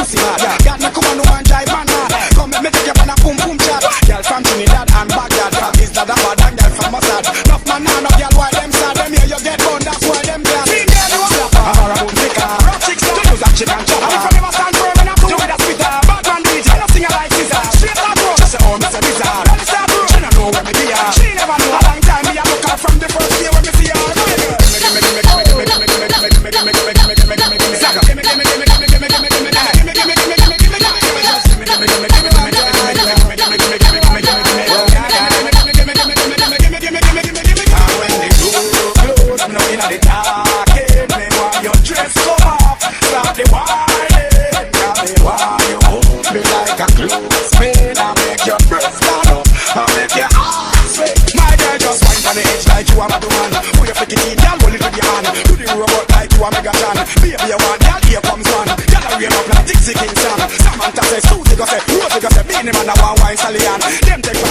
pussy hard. Come on, no one drive man hard. Come make me take you on a boom boom chat. Girl from Trinidad and Baghdad, from Isla da Bad and girl from Mossad. Enough man now, no girl why them sad. Them here you get bone, that's why them glad. See girl, you a slapper, a boom ticker, rock chicks, to use that chicken chopper. And if I never stand firm, and I do with a spitter. Bad man DJ, no singer like scissor. Straight up road, she say, oh, me say bizarre. It's that road, she no know where me inna the talking. Me your dress come off, stop the whining. Got me want you hold me like a clothespin. I make your breast stand I make your arms swing. My girl just wine on the edge like you a madman. Put your in, girl, hold it with your hand. Do the robot like you a Megatron. Baby, you want, girl, here comes one. Girl, I up like Dixie Kingston. Samantha say, Susie go say, Rosie say, Beanie Man a one wine stallion. Them take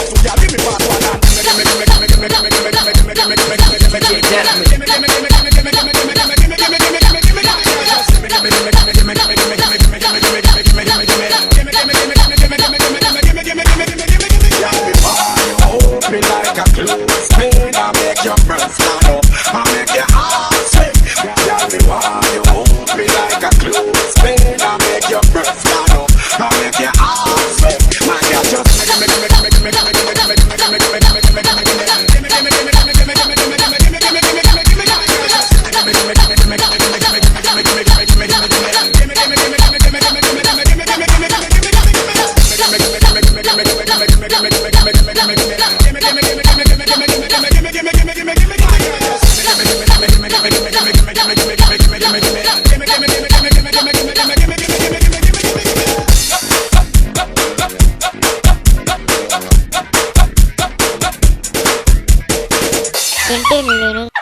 Cuéntenlo en un...